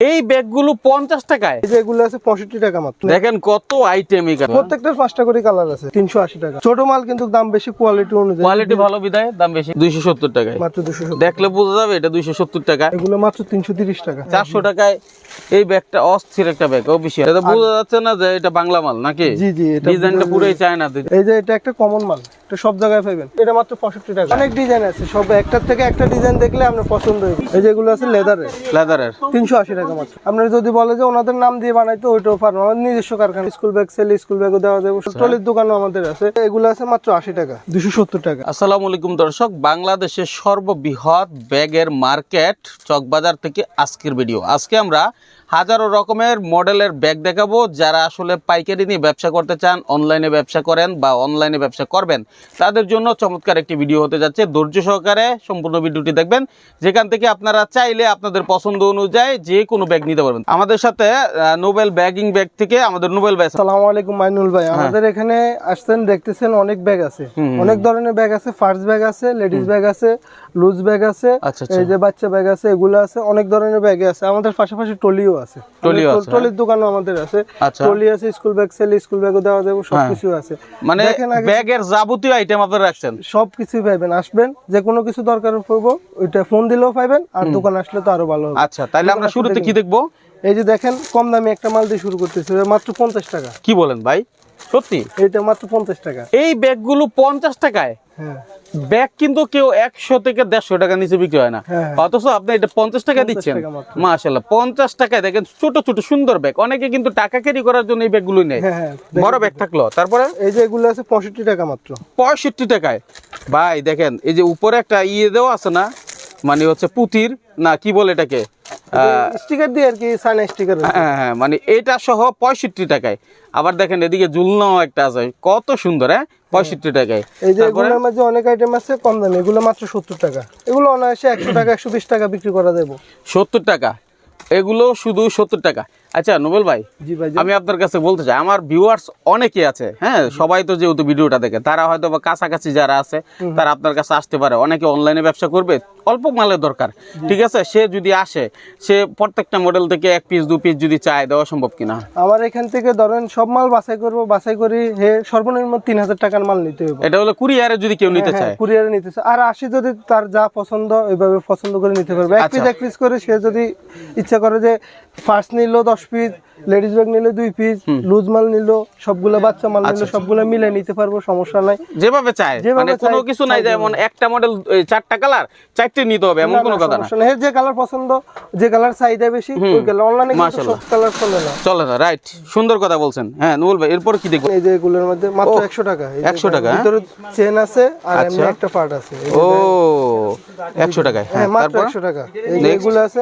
এই ব্যাগগুলো পঞ্চাশ টাকায়। এই যে আছে পঁয়ষট্টি টাকা মাত্র। দেখেন কত আইটেম এখানে প্রত্যেকটার পাঁচটা করে কালার আছে তিনশো আশি টাকা। ছোট মাল কিন্তু দাম বেশি কোয়ালিটি অনুযায়ী। কোয়ালিটি ভালো বিদায় দাম বেশি দুইশো সত্তর টাকায়। মাত্র দুশো দেখলে বোঝা যাবে এটা দুইশো সত্তর টাকা এগুলো মাত্র তিনশো তিরিশ টাকা। চারশো টাকায় এই ব্যাগটা অস্থির একটা ব্যাগ অফিসিয়াল। এটা বোঝা যাচ্ছে না যে এটা বাংলা মাল নাকি? জি জি ডিজাইনটা পুরোই চায়না এই যে এটা একটা কমন মাল এটা সব জায়গায় পাবেন এটা মাত্র পঁয়ষট্টি টাকা। অনেক ডিজাইন আছে সব একটার থেকে একটা ডিজাইন দেখলে আপনার পছন্দ হবে এই যেগুলো আছে লেদারের লেদারের তিনশো আশি টাকা। মাত্র। আপনারা যদি বলে যে ওনাদের নাম দিয়ে বানাইতো ওইটাও পারব আমাদের নিজস্ব কারখানা। স্কুল ব্যাগ সেল স্কুল ব্যাগও দেওয়া যাবে। টলির দোকানও আমাদের আছে। এগুলো আছে মাত্র আশি টাকা দুশো সত্তর টাকা। আসসালামু আলাইকুম দর্শক। বাংলাদেশের সর্ববৃহৎ ব্যাগের মার্কেট চকবাজার থেকে আজকের ভিডিও। আজকে আমরা হাজারো রকমের মডেলের ব্যাগ দেখাবো যারা আসলে পাইকারি নিয়ে ব্যবসা করতে চান অনলাইনে ব্যবসা করেন বা অনলাইনে ব্যবসা করবেন তাদের জন্য চমৎকার একটি ভিডিও হতে যাচ্ছে। ধৈর্য সহকারে সম্পূর্ণ ভিডিওটি দেখবেন। যেখান থেকে আপনারা চাইলে আপনাদের পছন্দ অনুযায়ী যে কোনো ব্যাগ নিতে পারবেন। আমাদের সাথে নোবেল ব্যাগিং ব্যাগ থেকে আমাদের নোবেল ব্যাগ সালাম আলাইকুম মাইনুল ভাই। আমাদের এখানে আসছেন দেখতেছেন অনেক ব্যাগ আছে। অনেক ধরনের ব্যাগ আছে। ফার্স্ট ব্যাগ আছে লেডিস ব্যাগ আছে লুজ ব্যাগ আছে আচ্ছা, আচ্ছা। এই যে বাচ্চা ব্যাগ আছে এগুলো আছে অনেক ধরনের ব্যাগ আছে। আমাদের পাশাপাশি টলিও আছে। টলিও আছে, টলির দোকানও আমাদের আছে। আচ্ছা। টলি আছে স্কুল ব্যাগ সেল স্কুল ব্যাগও দেওয়া যাবে সবকিছু আছে। মানে ব্যাগের যাবতীয় আইটেম আপনারা রাখছেন? সবকিছুই পাইবেন। আসবেন যে কোনো কিছু দরকার পড়ব ওইটা ফোন দিলেও পাইবেন আর দোকান আসলে তো আরও ভালো হবে। আচ্ছা তাহলে আমরা শুরুতে কি দেখব? এই যে দেখেন কম দামি একটা মাল দিয়ে শুরু করতেছি মাত্র পঞ্চাশ টাকা। কি বলেন ভাই? সত্যি? এইটা মাত্র পঞ্চাশ টাকা। এই ব্যাগগুলো পঞ্চাশ টাকায়? হ্যাঁ ব্যাগ কিন্তু কেউ একশো থেকে দেড়শো টাকা নিচে বিক্রি হয় না। হ্যাঁ। অথচ আপনি এটা পঞ্চাশ টাকা দিচ্ছেন। মাসাল্লাহ পঞ্চাশ টাকায় দেখেন ছোট ছোট সুন্দর ব্যাগ। অনেকে কিন্তু টাকা ক্যারি করার জন্য এই ব্যাগগুলো নেয়। হ্যাঁ হ্যাঁ বড় ব্যাগ থাকল। তারপরে? এই যে এগুলো আছে পঁয়ষট্টি টাকা মাত্র। পঁয়ষট্টি টাকায়। ভাই দেখেন এই যে উপরে একটা ইয়ে দেওয়া আছে না? মানে হচ্ছে পুতির না কি বলে এটাকে? স্টিকার দিয়ে আর কি সাইন স্টিকার হ্যাঁ হ্যাঁ মানে এটা সহ পঁয়ষট্টি টাকায়। আবার দেখেন এদিকে ঝুলনাও একটা আছে। কত সুন্দর হ্যাঁ? পঁয়ষট্টি টাকায়। এই যে এগুলোর মধ্যে অনেক আইটেম আছে কম দামি। এগুলো মাত্র সত্তর টাকা। এগুলো অনায়াসে একশো টাকা একশো বিশ টাকা বিক্রি করা দেবো সত্তর টাকা। এগুলো শুধু সত্তর টাকা। আচ্ছা নোবেল ভাই জি ভাই আমি আপনার কাছে বলতে চাই আমার ভিউয়ার্স অনেকে আছে হ্যাঁ সবাই তো যেহেতু ভিডিওটা দেখে তারা হয়তো বা কাছাকাছি যারা আছে তারা আপনার কাছে আসতে পারে অনেকে অনলাইনে ব্যবসা করবে অল্প মালের দরকার ঠিক আছে? সে যদি আসে সে প্রত্যেকটা মডেল থেকে এক পিস দু পিস যদি চায় দেওয়া সম্ভব কিনা? আমার এখান থেকে ধরেন সব মাল বাছাই করব বাছাই করি হে সর্বনিম্ন তিন হাজার টাকার মাল নিতে হবে এটা হলো কুরিয়ারে যদি কেউ নিতে চায়। কুরিয়ারে নিতে চায়। আর আসি যদি তার যা পছন্দ ওইভাবে পছন্দ করে নিতে পারবে। এক পিস আচ্ছা। এক পিস করে সে যদি ইচ্ছা করে যে ফার্স্ট নিল দশ পিস লেডিস ব্যাগ নিলে দুই পিস লুজ মাল নিল সবগুলো বাচ্চা মাল আচ্ছা, নিল সবগুলো মিলে নিতে পারব সমস্যা নাই। যেভাবে চায় মানে কোনো কিছু নাই যেমন একটা মডেল চারটা কালার চারটে নিতে হবে এমন কোনো কথা না। যে কালার পছন্দ যে কালার চাহিদা বেশি ওই কালার অনলাইনে সব কালার চলে না। চলে না রাইট সুন্দর কথা বলছেন। হ্যাঁ নুল ভাই এরপর কি দেখব? এই যে এগুলোর মধ্যে মাত্র ও, একশো টাকা। এই 100 টাকা, হ্যাঁ? ভিতরে চেন আছে আর এমনি আচ্ছা। একটা পার্ট আছে। ও একশো টাকায় হ্যাঁ হ্যাঁ মাত্র তারপর? একশো টাকা। এই যে এগুলো আছে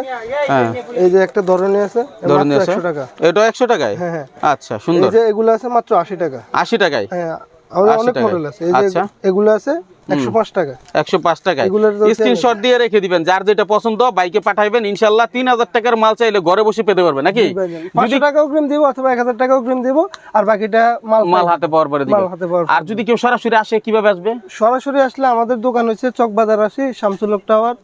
হ্যাঁ। এই যে একটা ধরনী আছে ধরুন মাত্র আছে? একশো টাকা। এটা একশো টাকায়? হ্যাঁ হ্যাঁ। আচ্ছা এই যে এগুলো আছে মাত্র আশি টাকা। আশি টাকায়? হ্যাঁ আমাদের অনেক মডেল আছে। এই যে আচ্ছা। এগুলো আছে একশো পাঁচ টাকা। একশো পাঁচ টাকায়। এগুলোর স্ক্রিনশট দিয়ে রেখে দিবেন। যার যেটা পছন্দ বাইকে পাঠাইবেন। ইনশাল্লাহ তিন হাজার টাকার মাল চাইলে ঘরে বসে পেতে পারবে নাকি? পাঁচশো টাকা অগ্রিম দিব অথবা এক হাজার টাকা অগ্রিম দিব আর বাকিটা মাল মাল হাতে পাওয়ার পরে মাল হাতে পাওয়ার আর যদি কেউ সরাসরি আসে কীভাবে আসবে? সরাসরি আসলে আমাদের দোকান হচ্ছে চকবাজার আসি Shamsulhaq tower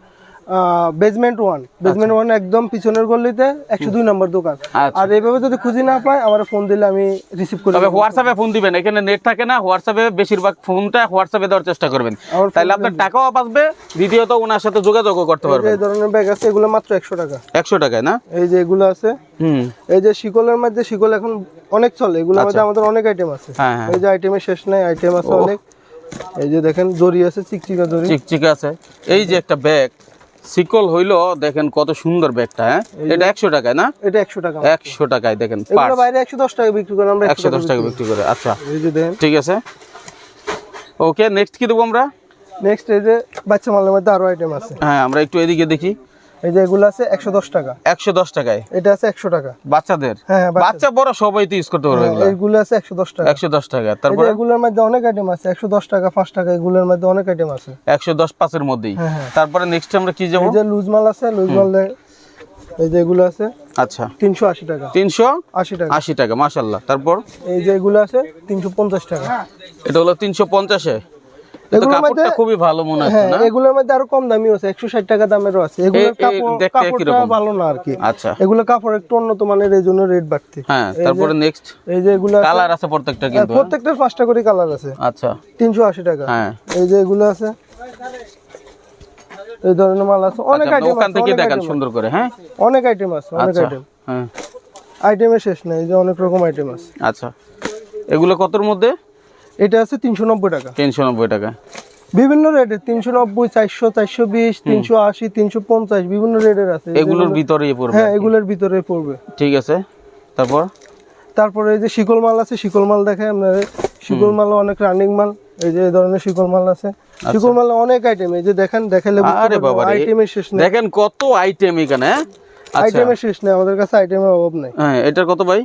basement one basement one একদম পিছনের গল্লিতে একশো দুই নম্বর দোকান। আচ্ছা। আর এইভাবে যদি খুঁজি না পাই আমার ফোন দিলে আমি রিসিভ করে তবে। হোয়াটসঅ্যাপে ফোন দিবেন। এখানে নেট থাকে না। হোয়াটসঅ্যাপে বেশিরভাগ ফোনটা হোয়াটসঅ্যাপে দেওয়ার চেষ্টা করবেন। তাহলে আপনার টাকাও বাঁচবে দ্বিতীয়ত ওনার সাথে যোগাযোগও করতে পারবেন। এই ধরনের ব্যাগ আছে এগুলো মাত্র একশো টাকা। একশো টাকায় না? এই যে এগুলো আছে। হুম। এই যে শিকলের মধ্যে শিকল এখন অনেক চলে। এগুলোর মধ্যে আমাদের অনেক আইটেম আছে। আচ্ছা। হ্যাঁ, হ্যাঁ। এই যে আইটেমের শেষ নাই আইটেম আছে অনেক। এই যে দেখেন দড়ি আছে চিকচিকা দড়ি চিকচিক আছে। এই যে একটা ব্যাগ সিকল হইল দেখেন কত সুন্দর ব্যাগটা হ্যাঁ? এটা একশো টাকায় না? এটা একশো টাকা। একশো টাকায় দেখেন বাইরে একশো দশ টাকা বিক্রি করে আমরা একশো দশ টাকা বিক্রি করে আচ্ছা। এই যে দেখেন ঠিক আছে। ওকে নেক্সট কি দেবো আমরা? নেক্সট এই যে বাচ্চা মালের মধ্যে আরও আইটেম আছে। হ্যাঁ আমরা একটু এদিকে দেখি। এই যে এগুলো আছে একশো দশ টাকা। একশো দশ টাকায়? এটা আছে একশো টাকা। বাচ্চাদের? হ্যাঁ হ্যাঁ বাচ্চা- বড় সবাই তো ইউজ করতে পারবে এগুলো। এইগুলো আছে একশো দশ টাকা। একশো দশ টাকা। এই যে তারপরে? এগুলোর মধ্যে অনেক আইটেম আছে। একশো দশ টাকা পাঁচ টাকা এগুলোর মধ্যে অনেক আইটেম আছে। একশো দশ পাঁচের মধ্যেই। হ্যাঁ, হ্যাঁ। তারপরে নেক্সট আমরা কি যাব? এই যে লুজ মাল আছে লুজ মাল এই যে এগুলো আছে আচ্ছা। তিনশো আশি টাকা। তিনশো আশি টাকা। আশি টাকা মাশাল্লাহ তারপর? এই যে এগুলো আছে তিনশো পঞ্চাশ টাকা। এটা হলো তিনশো পঞ্চাশে? তো এগুলোর মধ্যে খুবই ভালো মনে হচ্ছে হ্যাঁ না? এগুলোর মধ্যে আরও কম দামিও আছে একশো ষাট টাকা দামেরও আছে। এগুলোর কাপড় কাপড়টা ভালো না আর কি। আচ্ছা। এগুলো কাপড় একটু উন্নত মানের জন্য রেট বাড়তি। হ্যাঁ তারপরে নেক্সট এই যে এগুলো কালার আছে প্রত্যেকটা হ্যাঁ, কিন্তু? প্রত্যেকটার পাঁচটা করে কালার আছে। আচ্ছা। তিনশো আশি টাকা। হ্যাঁ। এই যে এগুলো আছে। এই ধরনের মাল আছে। অনেক আচ্ছা, আইটেম আছে থেকে অনেক সুন্দর করে হ্যাঁ? অনেক আইটেম আছে অনেক আচ্ছা আইটেম হ্যাঁ। আইটেমের শেষ নেই এই যে অনেক রকম আইটেম আছে। আচ্ছা। এগুলো কতর মধ্যে? এটা আছে তিনশো নব্বই টাকা। তিনশো নব্বই টাকা। বিভিন্ন রেটের তিনশো নব্বই চারশো চারশো বিশ তিনশো আশি তিনশো পঞ্চাশ বিভিন্ন রেটের আছে। এগুলোর ভিতরেই পড়বে হ্যাঁ এগুলোর ভিতরে পড়বে। ঠিক আছে। তারপর? তারপরে এই যে শিকল মাল আছে শিকল মাল দেখায় আপনার। শিকল মাল অনেক রানিং মাল এই যে এই ধরনের শিকল মাল আছে। শিকল মাল অনেক আইটেম এই যে দেখেন দেখালে আচ্ছা। আরে বাবা আইটেমের শেষ নেই। দেখেন কত আইটেম এখানে হ্যাঁ? আচ্ছা। আইটেমের শেষ নেই আমাদের কাছে আইটেমের অভাব নেই। হ্যাঁ এটার কত ভাই?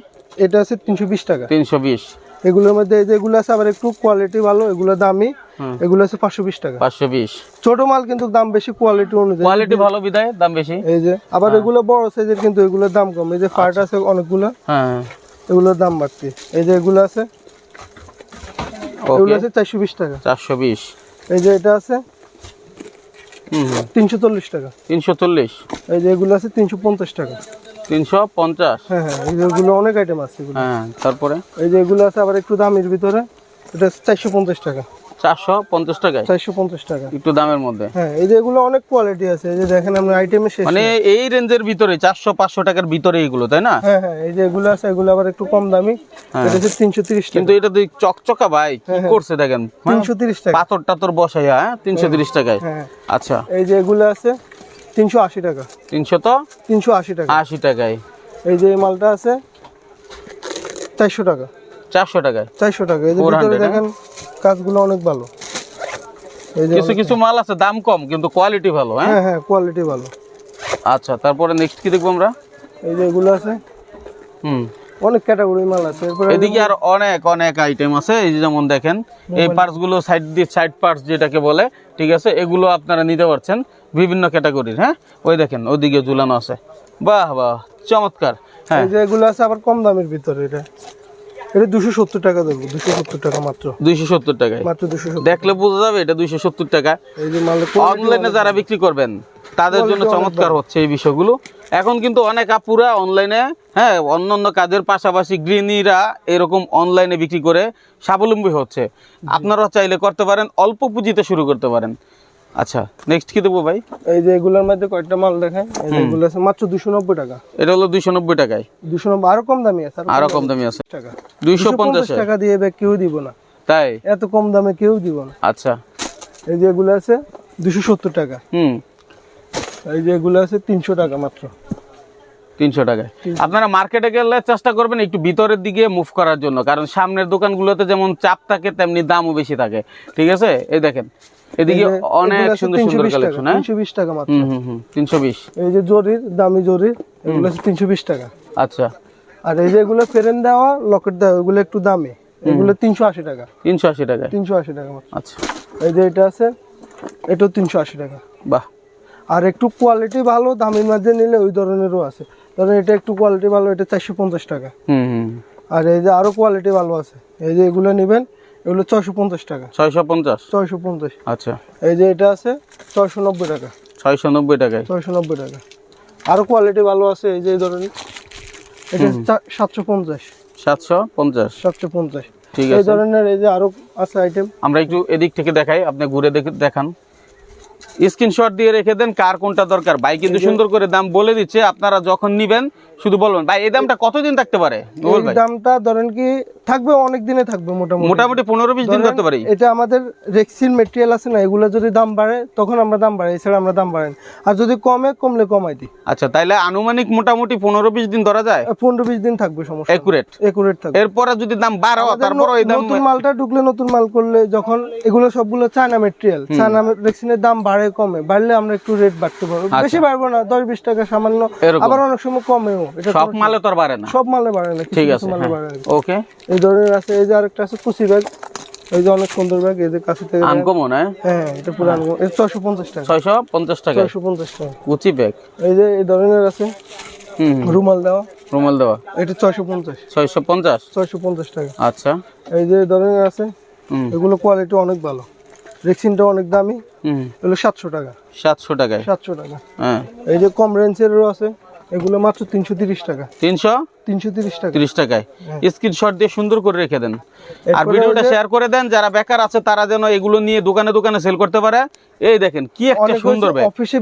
এটা আছে তিনশো বিশ টাকা। তিনশো বিশ। এগুলোর মধ্যে এই যে এগুলো আছে আবার একটু কোয়ালিটি ভালো এগুলো দামি। এগুলো আছে পাঁচশো বিশ টাকা। পাঁচশো বিশ। ছোট মাল কিন্তু দাম বেশি কোয়ালিটি অনুযায়ী। কোয়ালিটি ভালো বিদায় দাম বেশি। এই যে আবার হ্যাঁ। এগুলো বড় সাইজের কিন্তু এগুলোর দাম কম। এই যে ফার্ট আছে অনেকগুলো। হ্যাঁ। এগুলোর দাম বাড়তি। এই যে এগুলো আছে এগুলো আছে চারশো বিশ টাকা। চারশো বিশ। এই যে এটা আছে তিনশো চল্লিশ টাকা। তিনশো চল্লিশ। এই যে এগুলো আছে তিনশো পঞ্চাশ টাকা। তিনশো পঞ্চাশ। হ্যাঁ হ্যাঁ এই অনেক আইটেম আছে এগুলো। হ্যাঁ তারপরে? এই যে এগুলো আছে আবার একটু দামের ভিতরে এটা চারশো পঞ্চাশ টাকা। চারশো পঞ্চাশ টাকায়? চারশো পঞ্চাশ টাকা। একটু দামের মধ্যে? হ্যাঁ এই যে এগুলো অনেক কোয়ালিটি আছে এই যে দেখেন আমরা আইটেমের শেষ মানে এই রেঞ্জের ভিতরে চারশো পাঁচশো টাকার ভিতরে এগুলো তাই না? হ্যাঁ হ্যাঁ এই যে এগুলো আছে এগুলো আবার একটু কম দামি। এটা হচ্ছে তিনশো তিরিশ কিন্তু এটা তো চকচকা ভাই কি করছে দেখেন? তিনশো তিরিশ টাকা। পাথর টাথর বসাইয়া হ্যাঁ? তিনশো তিরিশ টাকায়। আচ্ছা। এই যে এগুলো আছে তিনশো আশি টাকা। তিনশো তো? তিনশো আশি টাকা। আশি টাকায়। এই যে এই মালটা আছে চারশো টাকা। চারশো টাকায়? চারশো টাকা। এই যে ভিতরে হ্যাঁ? দেখেন কাজগুলো অনেক ভালো। এই যে কিছু কিছু মাল আছে দাম কম কিন্তু কোয়ালিটি ভালো হ্যাঁ? হ্যাঁ হ্যাঁ কোয়ালিটি ভালো। আচ্ছা তারপরে নেক্সট কি দেখব আমরা? এই যে এগুলো আছে। হুম। অনেক ক্যাটাগরি মাল আছে এদিকে আর অনেক অনেক আইটেম আছে। এই যেমন দেখেন এই পার্টসগুলো সাইড দিয়ে সাইড পার্টস যেটাকে বলে ঠিক আছে এগুলো আপনারা নিতে পারছেন বিভিন্ন ক্যাটাগরির হ্যাঁ? ওই দেখেন ওইদিকে ঝুলানো আছে। বাহ বাহ চমৎকার হ্যাঁ। এই যে এগুলো আছে আবার কম দামের ভিতরে এটা। এটা দুশো সত্তর টাকা দেবো দুশো সত্তর টাকা মাত্র। দুইশো সত্তর টাকায়। মাত্র দুশো দেখলে বোঝা যাবে এটা দুইশো সত্তর টাকা। এই যে মাল অনলাইনে যারা বিক্রি করবেন তাদের জন্য চমৎকার হচ্ছে এই বিষয়গুলো। এখন কিন্তু অনেক আপুরা অনলাইনে হ্যাঁ অন্য অন্য কাজের পাশাপাশি গৃহিণীরা এরকম অনলাইনে বিক্রি করে স্বাবলম্বী হচ্ছে। আপনারা চাইলে করতে পারেন অল্প পুঁজিতে শুরু করতে পারেন। আচ্ছা নেক্সট কি দেবো ভাই? এই যে এগুলোর মধ্যে কয়েকটা মাল দেখায় এগুলো আছে মাত্র দুশো নব্বই টাকা। এটা হলো দুইশো নব্বই টাকায়। দুশো নব্বই আরও কম দামি আছে আরও কম দামি আছে। টাকা। দুইশো পঞ্চাশ টাকা দিয়ে ব্যাগ কেউ দিব না। তাই? এত কম দামে কেউ দিব না। আচ্ছা। এই যে এগুলো আছে দুশো সত্তর টাকা। হুম। এই যে এগুলো আছে তিনশো টাকা মাত্র। তিনশো টাকায়। আপনারা মার্কেটে গেলে চেষ্টা করবেন একটু ভিতরের দিকে মুভ করার জন্য কারণ সামনের দোকানগুলোতে যেমন চাপ থাকে তেমনি দামও বেশি থাকে। ঠিক আছে? এই দেখেন এদিকে অনেক সুন্দর সুন্দর কালেকশন হ্যাঁ? তিনশো বিশ টাকা মাত্র। হুম হুম হুম তিনশো বিশ। এই যে জরির দামি জরির এগুলো আছে তিনশো বিশ টাকা। আচ্ছা। আর এই যে এগুলো ফেরেন দেওয়া লকেট দেওয়া এগুলো একটু দামি। এগুলো তিনশো আশি টাকা। তিনশো আশি টাকায়। তিনশো আশি টাকা মাত্র। আচ্ছা। এই যে এটা আছে এটাও তিনশো আশি টাকা। বাহ। আর একটু কোয়ালিটি ভালো দামের মধ্যে নিলে ওই ধরনেরও আছে। ধরেন এটা একটু কোয়ালিটি ভালো এটা চারশো পঞ্চাশ টাকা। আর এই যে আরও কোয়ালিটি ভালো আছে। এই যে এগুলো নেবেন এগুলো ছয়শো পঞ্চাশ টাকা। ছয়শো পঞ্চাশ? ছয়শো পঞ্চাশ। আচ্ছা। এই যে এটা আছে ছয়শো নব্বই টাকা। ছয়শো নব্বই টাকায়? ছয়শো নব্বই টাকা। আরও কোয়ালিটি ভালো আছে এই যে এই ধরনের। এটা সাতশো পঞ্চাশ। সাতশো পঞ্চাশ। সাতশো পঞ্চাশ। ঠিক এই ধরনের এই যে আরও আছে আইটেম আমরা একটু এদিক থেকে দেখাই আপনি ঘুরে দেখে দেখান। স্ক্রিনশট দিয়ে রেখে দেন কার কোনটা দরকার। বাইক কিন্তু সুন্দর করে দাম বলে দিচ্ছে আপনারা যখন নিবেন শুধু বলবেন। ভাই এই দামটা কতদিন থাকতে পারে? এই দামটা ধরেন কি থাকবে অনেক দিনে থাকবে মোটামুটি। মোটামুটি পনেরো বিশ দিন ধরতে পারি। এটা আমাদের রেক্সিন মেটেরিয়াল আছে না এগুলো যদি দাম বাড়ে তখন আমরা দাম বাড়াই এছাড়া আমরা দাম বাড়াই আর যদি কমে কমলে কমাই দিই। আচ্ছা তাইলে আনুমানিক মোটামুটি পনেরো বিশ দিন ধরা যায়? পনেরো বিশ দিন থাকবে সমস্যা। একুরেট একুরেট থাকবে। এরপরে যদি দাম বাড়াও তারপরে এই দাম নতুন মালটা ঢুকলে নতুন মাল করলে যখন এগুলো সবগুলো চায়না মেটেরিয়াল চায়না রেক্সিনের দাম বাড়ে কমে। বাড়লে আমরা একটু রেট বাড়তে পারব। বেশি বাড়বো না দশ বিশ টাকা সামান্য। আচ্ছা। আবার অনেক সময় কমেও। সব মালে তো বাড়ে না। সব মালে বাড়ে না ঠিক আছে হ্যাঁ। ওকে। এই ধরনের আছে এই যে আরেকটা আছে কুচি ব্যাগ। এই যে অনেক সুন্দর ব্যাগ এই যে কাছে থেকে। আনকমন হ্যাঁ? হ্যাঁ এটা পুরো এটা ছয়শো পঞ্চাশ টাকা। ছয়শো পঞ্চাশ টাকা। ছয়শো পঞ্চাশ টাকা। কুচি ব্যাগ। এই যে এই ধরনের আছে হুম। রুমাল রুমাল এটা ছয়শো পঞ্চাশ। ছয়শো পঞ্চাশ? ছয়শো পঞ্চাশ টাকা। আচ্ছা। এই যে ধরনের আছে এগুলো কোয়ালিটি অনেক ভালো। রেক্সিনটা অনেক দামি। হুম। এগুলো সাতশো টাকা। সাতশো টাকায়। সাতশো টাকা। হ্যাঁ। এই যে কম রেঞ্জেরও আছে। এগুলো মাত্র তিনশো তিরিশ টাকা। তিনশো? তিনশো তিরিশ টাকা। তিরিশ টাকায়। স্ক্রিনশট দিয়ে সুন্দর করে রেখে দেন। আর ভিডিওটা শেয়ার করে দেন যারা বেকার আছে তারা যেন এগুলো নিয়ে দোকানে দোকানে সেল করতে পারে। এই দেখেন কি একটা সুন্দর ব্যাগ অফিসে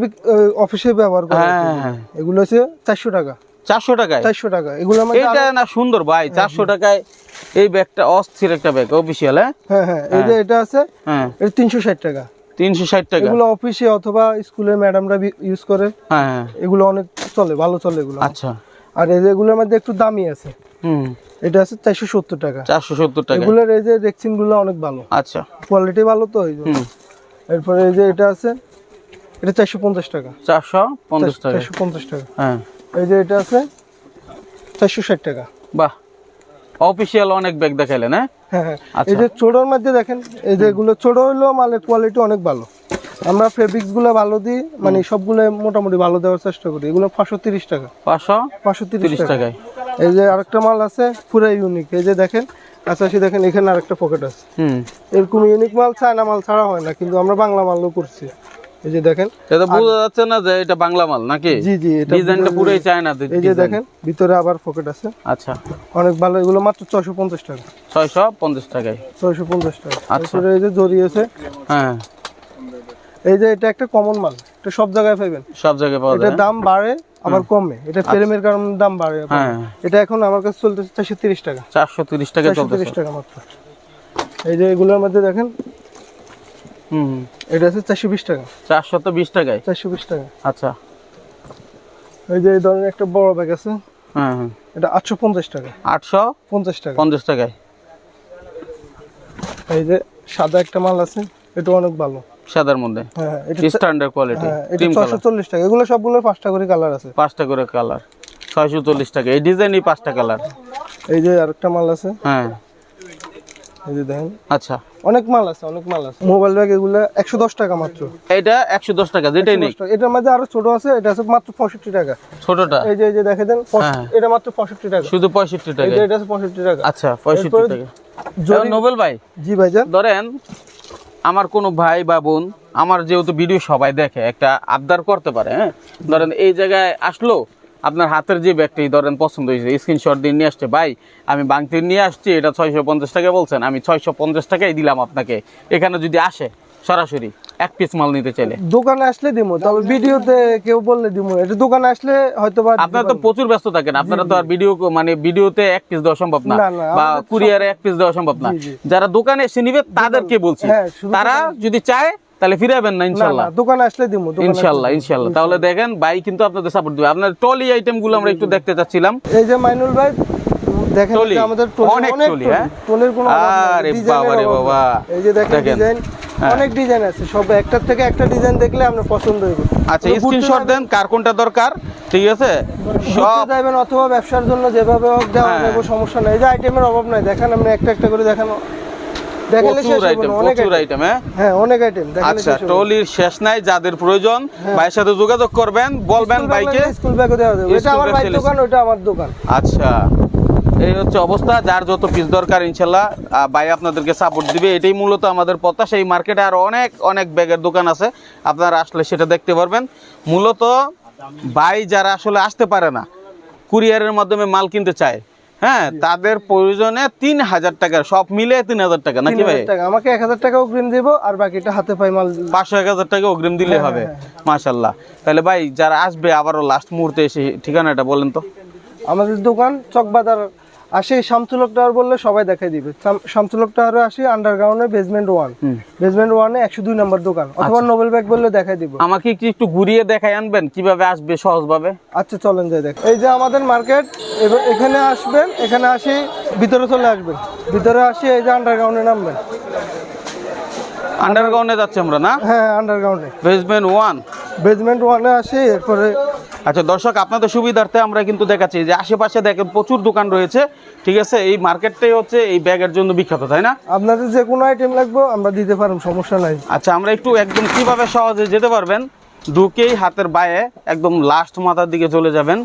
অফিসে ব্যবহার করে হ্যাঁ, হ্যাঁ। এগুলো হচ্ছে চারশো টাকা। চারশো টাকায়? চারশো টাকা। এগুলো এইটা না সুন্দর ভাই চারশো টাকায় এই ব্যাগটা অস্থির একটা ব্যাগ অফিসিয়াল হ্যাঁ? হ্যাঁ হ্যাঁ। এই যে এটা আছে হ্যাঁ। এটা তিনশো ষাট টাকা। তিনশো ষাট টাকা। এগুলো অফিসে অথবা স্কুলে ম্যাডামরা ইউজ করে। হ্যাঁ হ্যাঁ। এগুলো অনেক চলে ভালো চলে এগুলো। আচ্ছা। আর এগুলোর মধ্যে একটু দামি আছে। হুম। এটা আছে চারশো সত্তর টাকা। চারশো সত্তর টাকা। এগুলোর এই যে রেক্সিনগুলো অনেক ভালো। আচ্ছা। কোয়ালিটি ভালো তো এই এরপরে এই যে এটা আছে এটা চারশো পঞ্চাশ টাকা। চারশো পঞ্চাশ টাকা। চারশো পঞ্চাশ টাকা। হ্যাঁ। এই যে এটা আছে চারশো ষাট টাকা। বাহ। অফিসিয়াল অনেক ব্যাগ দেখাইলেন হ্যাঁ? হ্যাঁ হ্যাঁ। আচ্ছা। এই যে ছোটোর মধ্যে দেখেন এই যে এগুলো ছোট হইলেও মালের কোয়ালিটি অনেক ভালো। আমরা ফেব্রিক্সগুলো ভালো দিই মানে সবগুলো মোটামুটি ভালো দেওয়ার চেষ্টা করি। এগুলো পাঁচশো তিরিশ টাকা। পাঁচশো পাঁচশো তিরিশ টাকায়। এই যে আরেকটা মাল আছে পুরো ইউনিক এই যে দেখেন আচ্ছা দেখেন এখানে আরেকটা পকেট আছে। এরকম ইউনিক মাল চায়না মাল ছাড়া হয় না কিন্তু আমরা বাংলা মালও করছি। এই যে দেখেন এটা বোঝা যাচ্ছে না যে এটা বাংলা মাল নাকি? জি জি এটা ডিজাইনটা পুরোই চায় না এই যে দেখেন ভিতরে আবার পকেট আছে। আচ্ছা। অনেক ভালো এগুলো মাত্র ছয়শো পঞ্চাশ টাকা। ছয়শো পঞ্চাশ টাকায়। ছয়শো পঞ্চাশ টাকা। আচ্ছা। এই যে জড়ি আছে হ্যাঁ। এই যে এটা একটা কমন মাল এটা সব জায়গায় পাইবেন। সব জায়গায় পাওয়া যায়। দাম বাড়ে আবার কমে। এটা ফ্রেমের কারণে দাম বাড়ে। হ্যাঁ। এটা এখন আমার কাছে চলতেছে চারশো তিরিশ টাকা। চারশো তিরিশ টাকা চলতেছে তিরিশ টাকা মাত্র। এই যে এগুলোর মধ্যে দেখেন হুম। এটা আছে চারশো বিশ টাকা। চারশো তো বিশ টাকায়? চারশো বিশ টাকা। আচ্ছা। এই যে এই একটা বড় ব্যাগ আছে হ্যাঁ হ্যাঁ। এটা আটশো পঞ্চাশ টাকা। আটশো পঞ্চাশ টাকা। পঞ্চাশ টাকায়। এই যে সাদা একটা মাল আছে এটা অনেক ভালো। সাদার মধ্যে? হ্যাঁ এটা স্ট্যান্ডার্ড কোয়ালিটি ক্রিম কালার চল্লিশ টাকা। এগুলো সবগুলো পাঁচটা করে কালার আছে। পাঁচটা করে কালার ছয়শো চল্লিশ টাকা। এই ডিজাইনই পাঁচটা কালার এই যে আরেকটা মাল আছে। হ্যাঁ। এই যে দেখেন। আচ্ছা। অনেক মাল আছে অনেক মাল আছে। মোবাইল ব্যাগ এগুলো একশো দশ টাকা মাত্র। এটা একশো দশ টাকা যেটাই নেই। এটার মধ্যে আরও ছোট আছে এটা আছে মাত্র পঁয়ষট্টি টাকা। ছোটটা? এই যে এই যে দেখে দেন হ্যাঁ। এটা মাত্র পঁয়ষট্টি টাকা। শুধু পঁয়ষট্টি টাকা। এটা আছে পঁয়ষট্টি টাকা। আচ্ছা পঁয়ষট্টি টাকা। নোবেল ভাই জি ভাইজান ধরেন আমার কোনো ভাই বা বোন আমার যেহেতু ভিডিও সবাই দেখে একটা আবদার করতে পারে হ্যাঁ? ধরেন এই জায়গায় আসলো আপনার হাতের যে ব্যাগটি ধরেন পছন্দ হয়েছে স্ক্রিনশট দিয়ে নিয়ে আসছে ভাই আমি বাংতি নিয়ে আসছি এটা ছয়শো পঞ্চাশ টাকা বলছেন আমি ছয়শো পঞ্চাশ টাকাই দিলাম আপনাকে। এখানে যদি আসে সরাসরি এক পিস মাল নিতে চাইলে। দোকানে আসলে দিব তবে ভিডিওতে কেউ বললে দিব এটা দোকানে আসলে হয়তো বা আপনারা তো প্রচুর ব্যস্ত থাকেন আপনারা তো আর ভিডিও মানে ভিডিওতে এক পিস দেওয়া সম্ভব না বা কুরিয়ারে এক পিস দেওয়া সম্ভব না। যারা দোকানে এসে নিবে তাদেরকে বলছি। হ্যাঁ, তারা যদি চায় তাহলে ফিরাবেন না না ইনশাল্লাহ দোকানে আসলে দিমু দোকানে ইনশাল্লাহ ইনশাল্লাহ তাহলে দেখেন ভাই কিন্তু আপনাদের সাপোর্ট দিবে আপনার টলি আইটেমগুলো আমরা একটু দেখতে চাচ্ছিলাম এই যে মাইনুল ভাই দেখেন আমাদের টলি অনেক টলি, হ্যাঁ? টলির কোনো আরে বাবা রে বাবা। এই যে দেখেন। ডিজাইন হ্যাঁ। অনেক ডিজাইন আছে সব একটার থেকে একটা ডিজাইন দেখলে আপনার পছন্দ হইবে আচ্ছা স্ক্রিনশট দেন কার কোনটা দরকার ঠিক আছে সব যাবেন অথবা ব্যবসার জন্য যেভাবে হোক দেওয়া হ্যাঁ। সমস্যা নাই এই যে আইটেমের অভাব নাই দেখেন আপনি একটা একটা করে দেখান প্রচুর আইটেম প্রচুর আইটেম হ্যাঁ? হ্যাঁ অনেক আইটেম আচ্ছা শেষ নাই যাদের প্রয়োজন ভাইয়ের সাথে যোগাযোগ করবেন বলবেন স্কুল ব্যাগ বাইকে লাগলে স্কুল ব্যাগও দেওয়া যাবে। এটা আমার ভাইয়ের দোকান ওটা আমার দোকান। আচ্ছা এই হচ্ছে অবস্থা যার যত পিস দরকার ইনশাল্লাহ ভাই আপনাদেরকে সাপোর্ট দিবে। এটাই মূলত আমাদের প্রত্যাশা এই মার্কেটে আর অনেক অনেক ব্যাগের দোকান আছে। আপনারা আসলে সেটা দেখতে পারবেন। মূলত ভাই যারা আসলে আসতে পারে না কুরিয়ারের মাধ্যমে মাল কিনতে চায় হ্যাঁ তাদের প্রয়োজনে তিন হাজার টাকা সব মিলে তিন হাজার টাকা নাকি ভাই? আমাকে এক হাজার টাকা অগ্রিম দিব আর বাকিটা হাতে পাই মাল। পাঁচশো এক হাজার টাকা অগ্রিম দিলে হবে মাশাল্লাহ। তাহলে ভাই যারা আসবে আবারও লাস্ট মুহূর্তে এসে ঠিকানাটা বলেন তো। আমাদের দোকান চকবাজার আসে শামসুলক টাওয়ার বললে সবাই দেখাই দিবে। শাম- শামসুলক টাওয়ারে আসি আন্ডারগ্রাউন্ডে বেসমেন্ট ওয়ান। বেসমেন্ট ওয়ানে একশো দুই নম্বর দোকান। অথবা নোবেল ব্যাগ বললে দেখাই দিব। আমাকে কি একটু ঘুরিয়ে দেখাই আনবেন কীভাবে আসবে সহজভাবে? আচ্ছা চলেন যাই দেখ। এই যে আমাদের মার্কেট এখানে আসবেন এখানে আসি ভিতরে চলে আসবেন। ভিতরে আসি এই যে আন্ডারগ্রাউন্ডে নামবেন। আন্ডারগ্রাউন্ডে যাচ্ছি আমরা না? হ্যাঁ আন্ডারগ্রাউন্ডে বেসমেন্ট ওয়ান বেসমেন্ট ওয়ানে আসি এরপরে আচ্ছা দর্শক আপনাদের সুবিধার্থে আমরা কিন্তু দেখাচ্ছি যে আশেপাশে দেখেন প্রচুর দোকান রয়েছে ঠিক আছে? এই মার্কেটটাই হচ্ছে এই ব্যাগের জন্য বিখ্যাত তাই না? আপনাদের যে কোনো আইটেম লাগবে আমরা দিতে পারব সমস্যা নাই। আচ্ছা আমরা একটু একদম কীভাবে সহজে যেতে পারবেন ঢুকেই হাতের বায়ে একদম লাস্ট মাথার দিকে চলে যাবেন।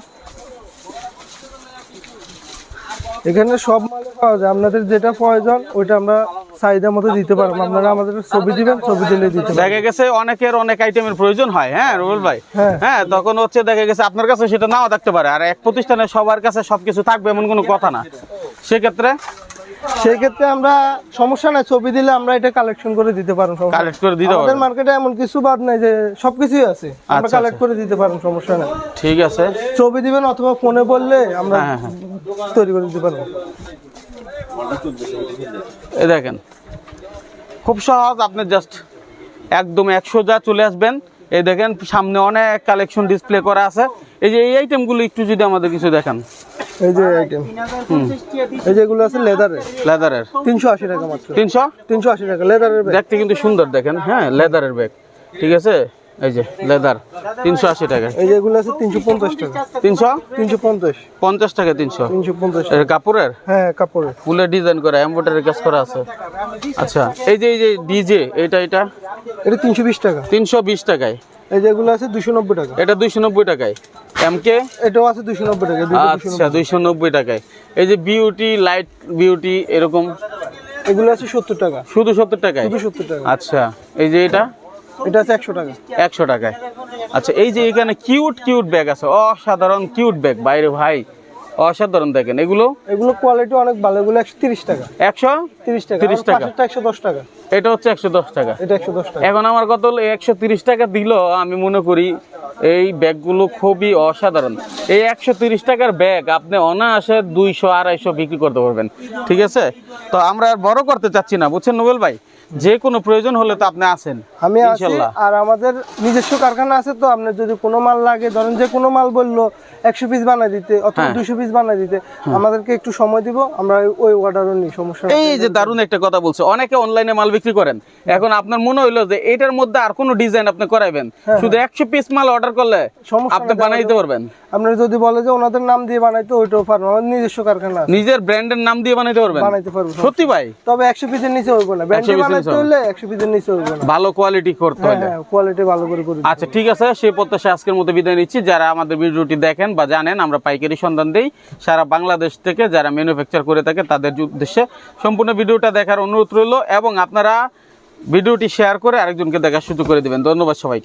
এখানে সব মালে পাওয়া যায়। আপনাদের যেটা প্রয়োজন ওইটা আমরা চাহিদা মতো দিতে পারব। আপনারা আমাদের ছবি দিবেন ছবি দিলে দিতে দেখা গেছে অনেকের অনেক আইটেমের প্রয়োজন হয় হ্যাঁ রুবেল ভাই? হ্যাঁ। হ্যাঁ তখন হচ্ছে দেখা গেছে আপনার কাছে সেটা নাও থাকতে পারে। আর এক প্রতিষ্ঠানে সবার কাছে সবকিছু থাকবে এমন কোনো কথা না। সেক্ষেত্রে? সেই ক্ষেত্রে আমরা সমস্যা নাই ছবি দিলে আমরা এটা কালেকশন করে দিতে পারব কালেক্ট করে দিতে আমাদের মার্কেটে এমন কিছু বাদ নাই যে সবকিছুই আছে। আমরা আচ্ছা, কালেক্ট করে দিতে পারব সমস্যা নাই। ঠিক আছে। ছবি দিবেন অথবা ফোনে বললে আমরা হ্যাঁ, হ্যাঁ। তৈরি করে দিতে পারব। এই দেখেন। খুব সহজ আপনি জাস্ট একদম একশো যা চলে আসবেন। এই দেখেন সামনে অনেক কালেকশন ডিসপ্লে করা আছে। এই যে এই আইটেমগুলো একটু যদি আমাদের কিছু দেখান। এই যে আইটেম এই যেগুলো আছে লেদারের লেদারের তিনশো আশি টাকা মাত্র। তিনশো? তিনশো আশি টাকা লেদারের দেখতে কিন্তু সুন্দর দেখেন হ্যাঁ লেদারের ব্যাগ ঠিক আছে? এই যে লেদার তিনশো আশি টাকা। এই যেগুলো আছে তিনশো পঞ্চাশ টাকা। তিনশো? তিনশো পঞ্চাশ। পঞ্চাশ টাকা তিনশো? তিনশো পঞ্চাশ কাপড়ের? হ্যাঁ কাপড়ের। ফুলের ডিজাইন করা এমব্রয়ডারি কাজ করা আছে। আচ্ছা এই যে এই যে ডিজে এটা এটা? এটা তিনশো বিশ টাকা। তিনশো বিশ টাকায়। এই যেগুলো আছে দুশো নব্বই টাকা। এটা দুইশো নব্বই টাকায়। এম কে এটাও আছে দুশো নব্বই টাকা দুটো আচ্ছা দুইশো নব্বই টাকায়। এই যে বিউটি লাইট বিউটি এরকম? এগুলো আছে সত্তর টাকা। শুধু সত্তর টাকায়? শুধু সত্তর টাকা। আচ্ছা এই যে এটা? এটা আছে একশো টাকা। একশো টাকায়। আচ্ছা এই যে এখানে কিউট কিউট ব্যাগ আছে। অসাধারণ কিউট ব্যাগ বাইরে ভাই। অসাধারণ দেখেন। এগুলো? এগুলো কোয়ালিটি অনেক ভালো। এগুলো একশো তিরিশ টাকা। একশো? তিরিশ টাকা। 30 টাকা। একশো দশ টাকা। এটা হচ্ছে একশো দশ টাকা। এটা একশো দশ টাকা। এখন আমার কত একশো তিরিশ টাকা দিল আমি মনে করি এই ব্যাগগুলো খুবই অসাধারণ। এই একশো তিরিশ টাকার ব্যাগ আপনি অনায়াসে দুইশো আড়াইশো বিক্রি করতে পারবেন। ঠিক আছে? তো আমরা আর বড় করতে চাচ্ছি না। বুঝছেন নোবেল ভাই? যে কোনো প্রয়োজন হলে তো আপনি আছেন আমি আছি আর আমাদের নিজস্ব কারখানা আছে তো আপনার যদি কোনো মাল লাগে ধরেন যে কোনো মাল বলল একশো পিস বানাই দিতে অথবা হ্যাঁ। দুশো পিস বানাই দিতে আমাদেরকে একটু সময় দিব আমরা ওই অর্ডারও নিই সমস্যা এই যে দারুণ একটা কথা বলছে অনেকে অনলাইনে মাল বিক্রি করেন। এখন আপনার মনে হইল যে এটার মধ্যে আর কোনো ডিজাইন আপনি করাইবেন? শুধু একশো পিস মাল অর্ডার করলে হ্যাঁ, আপনি নাই, বানাই দিতে পারবেন? আপনার যদি বলে যে ওনাদের নাম দিয়ে বানাইতে ওইটাও পারব আমাদের নিজস্ব কারখানা নিজের ব্র্যান্ডের নাম দিয়ে বানাইতে পারবেন? বানাইতে পারব সত্যি ভাই। তবে একশো পিসের নিচে হইব না 100 ব্যান্ডে পিসের বানাইতে নিচে হলে একশো পিসের নিচে হইব না। ভালো কোয়ালিটি করতে হবে হ্যাঁ কোয়ালিটি ভালো করে করে আচ্ছা ঠিক আছে সেই প্রত্যাশা আজকের মতো বিদায় নিচ্ছি। যারা আমাদের ভিডিওটি দেখেন বা জানেন আমরা পাইকারি সন্ধান দিই। সারা বাংলাদেশ থেকে যারা ম্যানুফ্যাকচার করে থাকে তাদের উদ্দেশ্যে সম্পূর্ণ ভিডিওটা দেখার অনুরোধ রইল এবং আপনারা ভিডিওটি শেয়ার করে আরেকজনকে দেখার সুযোগ করে দেবেন। ধন্যবাদ সবাইকে।